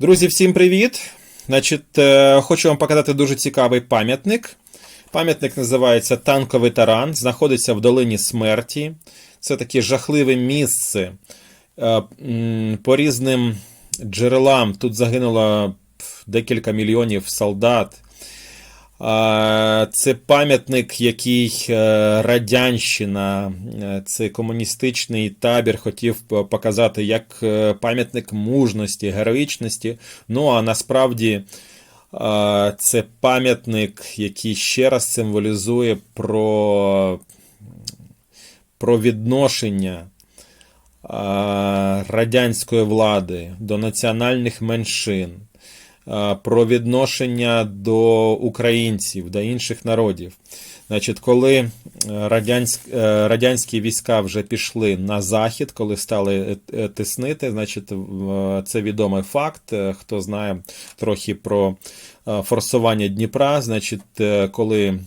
Друзі, всім привіт! Значить, е, хочу вам показати дуже цікавий пам'ятник. Пам'ятник називається Танковий таран, знаходиться в долині смерті. Це таке жахливе місце. Е, По різним джерелам тут загинуло декілька мільйонів солдат. Це пам'ятник, який е, Радянщина, е, це комуністичний табір хотів показати як е, пам'ятник мужності, героїчності. Ну а насправді це пам'ятник, який ще раз символізує про, про відношення радянської влади до національних меншин про відношення до українців, до інших народів. Значить, коли е, радянськ, е, радянські війська вже пішли на захід, коли стали е, е, тиснити, значить, це відомий факт. Е, Хто знає трохи про е, форсування Дніпра, значить, е, коли,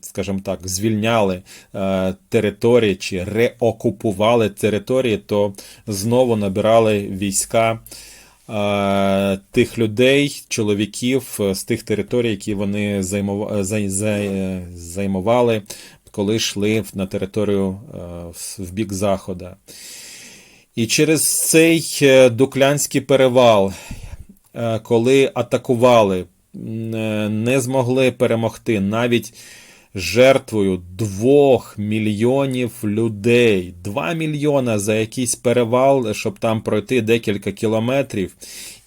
скажімо так, звільняли е, території чи реокупували території, то знову набирали війська е, тих людей, чоловіків е, з тих територій, які вони зай- займували, коли йшли на територію е, в- бік заходу. І через цей е, Дуклянський перевал, е, коли атакували, е, не змогли перемогти навіть жертвою двох мільйонів людей. Два мільйона за якийсь перевал, щоб там пройти декілька кілометрів.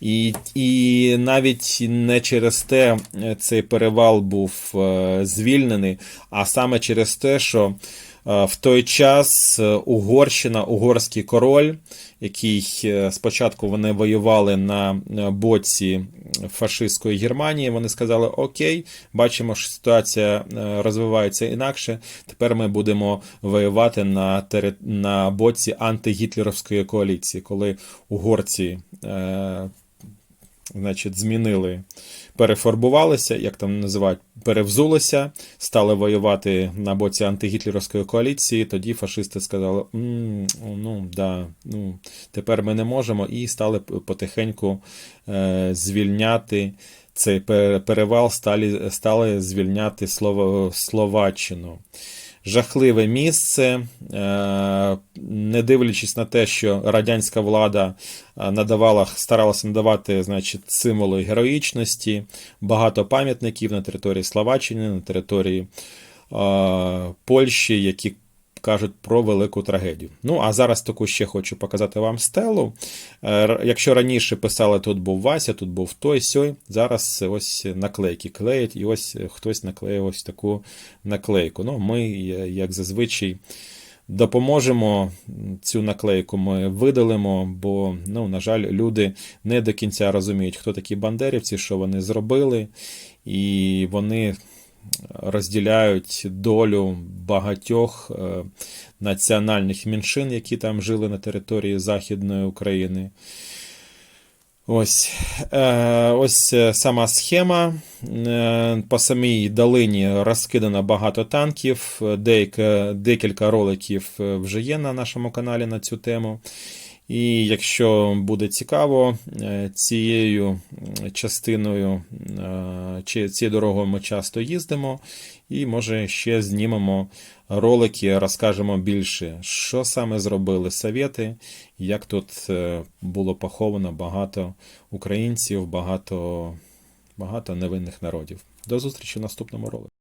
І, і навіть не через те е, цей перевал був е, звільнений, а саме через те, що в той час е, Угорщина, угорський король, який е, спочатку вони воювали на е, боці фашистської Германії, вони сказали: Окей, бачимо, що ситуація е, розвивається інакше. Тепер ми будемо воювати на, тери... на боці антигітлерівської коаліції, коли угорці. Е, Значить, змінили, перефарбувалися, як там називають, перевзулися, стали воювати на боці антигітлерівської коаліції. Тоді фашисти сказали: «М, ну да, ну тепер ми не можемо, і стали потихеньку е, звільняти цей пе- перевал, стали, стали звільняти Словаччину. Жахливе місце, е, не дивлячись на те, що радянська влада е, надавала, старалася надавати значить, символи героїчності, багато пам'ятників на території Словаччини, на території е, Польщі, які кажуть про велику трагедію. Ну, а зараз таку ще хочу показати вам стелу. Е, Якщо раніше писали, тут був Вася, тут був той сьой, зараз ось наклейки клеять, і ось хтось наклеїв ось таку наклейку. Ну, ми, як зазвичай, допоможемо цю наклейку, ми видалимо, бо, ну, на жаль, люди не до кінця розуміють, хто такі бандерівці, що вони зробили, і вони розділяють долю багатьох е, національних меншин, які там жили на території Західної України. Ось, е, ось е, сама схема. По самій долині розкидано багато танків. Декілька роликів вже є на нашому каналі на цю тему. І якщо буде цікаво, е, цією частиною е, чи цією дорогою ми часто їздимо, і може ще знімемо ролики, розкажемо більше, що саме зробили совєти, як тут е, було поховано багато українців, багато, багато невинних народів. До зустрічі в наступному ролику.